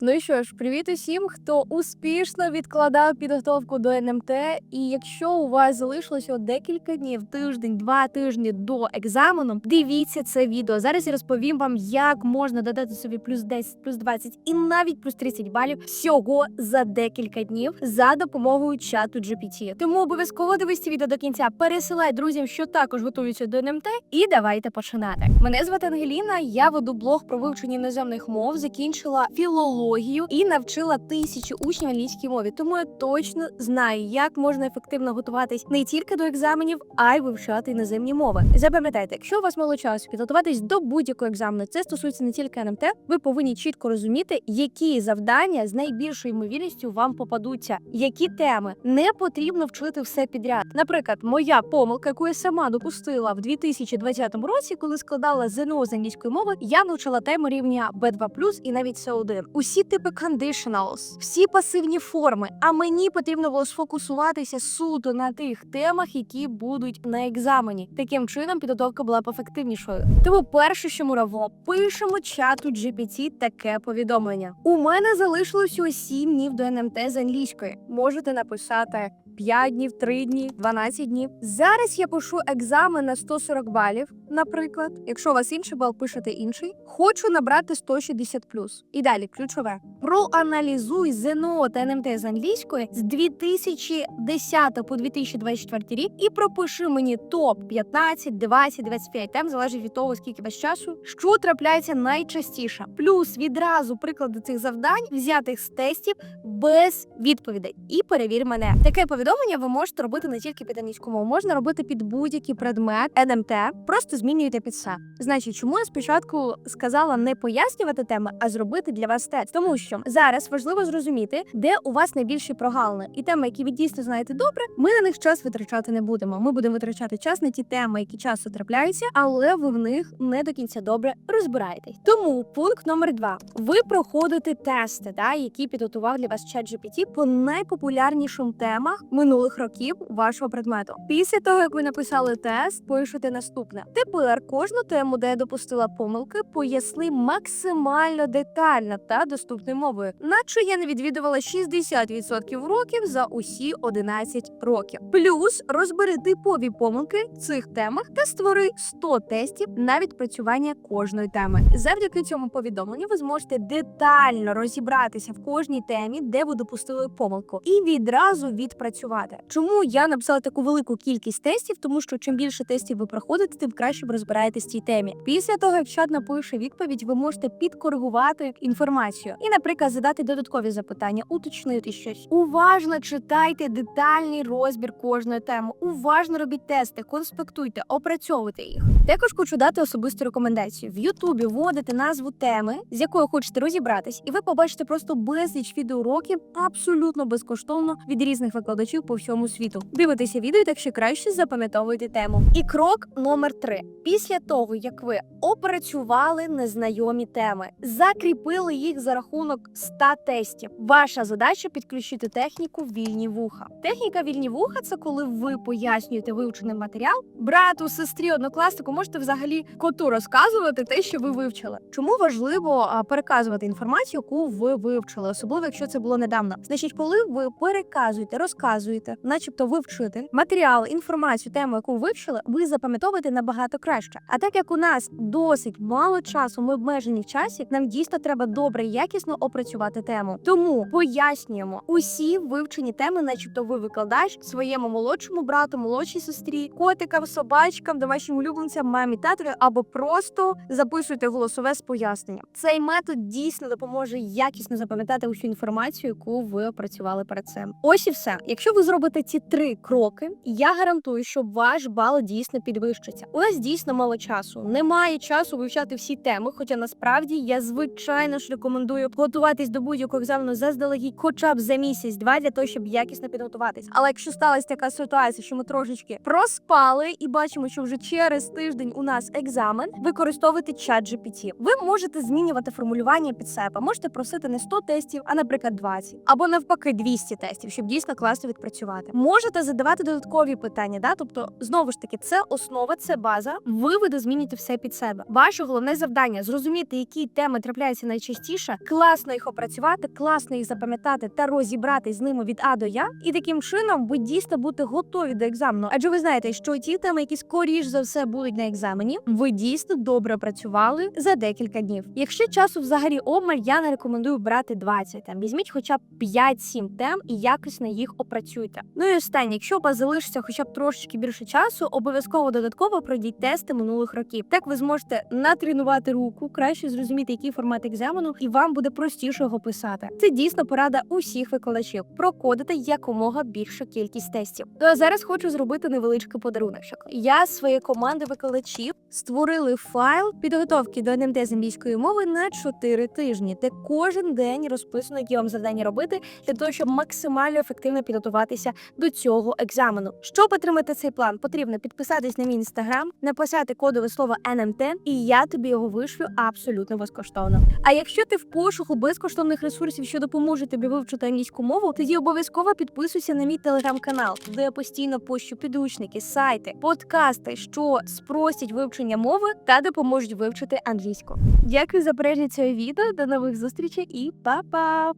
Ну і що ж, привіт усім, хто успішно відкладав підготовку до НМТ. І якщо у вас залишилося декілька днів, тиждень, два тижні до екзамену, дивіться це відео. Зараз я розповім вам, як можна додати собі плюс 10, плюс 20 і навіть плюс 30 балів всього за декілька днів за допомогою чату GPT. Тому обов'язково дивись відео до кінця. Пересилай друзям, що також готуються до НМТ, і давайте починати. Мене звати Ангеліна. Я веду блог про вивчення іноземних мов, закінчила філологію і навчила тисячі учнів англійській мові. Тому я точно знаю, як можна ефективно готуватись не тільки до екзаменів, а й вивчати іноземні мови. Запам'ятайте, якщо у вас мало часу підготуватись до будь-якого екзамену, це стосується не тільки НМТ. Ви повинні чітко розуміти, які завдання з найбільшою ймовірністю вам попадуться, які теми не потрібно вчити все підряд. Наприклад, моя помилка, яку я сама допустила в 2020 році, коли складала ЗНО з англійської мови, я навчила тему рівня B2+, і навіть С1. Усі типи conditionals, всі пасивні форми. А мені потрібно було сфокусуватися суто на тих темах, які будуть на екзамені. Таким чином підготовка була б ефективнішою. Тому перше, що ми пишемо чату GPT таке повідомлення. У мене залишилось ось 7 днів до НМТ з англійської. Можете написати 5 днів, 3 дні, 12 днів. Зараз я пишу екзамен на 140 балів, наприклад. Якщо у вас інший бал, пишете інший. Хочу набрати 160 І далі ключове. Проаналізуй ЗНО та НМТ з англійської з 2010 по 2024 рік і пропиши мені топ 15, 20, 25 тем, залежить від того, скільки вас часу, що трапляється найчастіше. Плюс відразу приклади цих завдань, взятих з тестів без відповідей. І перевір мене. Таке повідомлення ви можете робити не тільки під англійську можна робити під будь-який предмет НМТ. Просто змінюєте під все. Значить, чому я спочатку сказала не пояснювати теми, а зробити для вас тест, тому що зараз важливо зрозуміти, де у вас найбільші прогалини, і теми, які ви дійсно знаєте добре, ми на них час витрачати не будемо. Ми будемо витрачати час на ті теми, які часто трапляються, але ви в них не до кінця добре розбираєтесь. Тому пункт номер два: ви проходите тести, да, які підготував для вас ChatGPT по найпопулярнішим темах минулих років вашого предмету. Після того, як ви написали тест, пишете наступне. Тепер кожну тему, де я допустила помилки, поясни максимально детально та доступною мовою, наче я не відвідувала 60% уроків за усі 11 років. Плюс розбери типові помилки в цих темах та створи 100 тестів на відпрацювання кожної теми. Завдяки цьому повідомленню ви зможете детально розібратися в кожній темі, де ви допустили помилку, і відразу відпрацювати. Чому я написала таку велику кількість тестів? Тому що чим більше тестів ви проходите, тим краще ви розбираєтесь в цій темі. Після того, як чат напише відповідь, ви можете підкоригувати інформацію і, наприклад, задати додаткові запитання, уточнити щось. Уважно читайте детальний розбір кожної теми. Уважно робіть тести, конспектуйте, опрацьовуйте їх. Також хочу дати особисту рекомендацію. В Ютубі вводите назву теми, з якою хочете розібратись, і ви побачите просто безліч відеоуроків абсолютно безкоштовно від різних викладачів по всьому світу. Дивитеся відео, так що краще запам'ятовуйте тему. І крок номер три: після того, як ви опрацювали незнайомі теми, закріпили їх за рахунок 100 тестів. Ваша задача підключити техніку вільні вуха. Техніка вільні вуха це коли ви пояснюєте вивчений матеріал. Брату, сестрі, однокласнику можете взагалі коту розказувати те, що ви вивчили. Чому важливо переказувати інформацію, яку ви вивчили, особливо якщо це було недавно. Значить, коли ви переказуєте, розказуєте, начебто ви вчите матеріал, інформацію, тему, яку вивчили, ви запам'ятовуєте набагато краще. А так як у нас досить мало часу, ми обмежені в часі, нам дійсно треба добре якісно опрацювати тему. Тому пояснюємо усі вивчені теми, начебто ви викладач своєму молодшому брату, молодшій сестрі, котикам, собачкам, домашнім улюбленцям, мамі, татові, або просто записуйте голосове з поясненням. Цей метод дійсно допоможе якісно запам'ятати усю інформацію, яку ви опрацювали перед цим. Ось і все. Якщо ви зробите ці три кроки, я гарантую, що ваш бал дійсно підвищиться. У нас дійсно мало часу. Немає часу вивчати всі теми. Хоча насправді я звичайно ж рекомендую готуватись до будь-якого екзамену заздалегідь, хоча б за місяць-два для того, щоб якісно підготуватись. Але якщо сталася така ситуація, що ми трошечки проспали і бачимо, що вже через тиждень у нас екзамен, використовуйте чат GPT. Ви можете змінювати формулювання під себе. Можете просити не 100 тестів, а наприклад 20. або навпаки 200 тестів, щоб дійсно класно будуть працювати. Можете задавати додаткові питання, да? тобто, знову ж таки, це основа, це база. Ви видозміните все під себе. Ваше головне завдання зрозуміти, які теми трапляються найчастіше, класно їх опрацювати, класно їх запам'ятати та розібратись з ними від А до Я. І таким чином ви дійсно будете готові до екзамену. Адже ви знаєте, що ті теми, які скоріш за все будуть на екзамені, ви дійсно добре працювали за декілька днів. Якщо часу взагалі обмаль, я не рекомендую брати 20 тем. Візьміть хоча б 5-7 тем і якісно їх опрацюйте. Ну і останнє, якщо у вас залишиться хоча б трошечки більше часу, обов'язково додатково пройдіть тести минулих років. Так ви зможете натренувати руку, краще зрозуміти, який формат екзамену, і вам буде простіше його писати. Це дійсно порада усіх викладачів. Проходити якомога більшу кількість тестів. То а зараз хочу зробити невеличкий подаруночок. Я своєї команди викладачів створили файл підготовки до НМТ з англійської мови на 4 тижні, де кожен день розписано, які вам завдання робити для того, щоб максимально ефективно підготуватися до цього екзамену. Щоб отримати цей план, потрібно підписатись на мій інстаграм, написати кодове слово НМТ, і я тобі його вишлю абсолютно безкоштовно. А якщо ти в пошуку безкоштовних ресурсів, що допоможуть тобі вивчити англійську мову, тоді обов'язково підписуйся на мій телеграм-канал, де я постійно пощу підручники, сайти, подкасти, що спростять вивчення мови та допоможуть вивчити англійську. Дякую за перегляд цього відео. До нових зустрічей і па-па!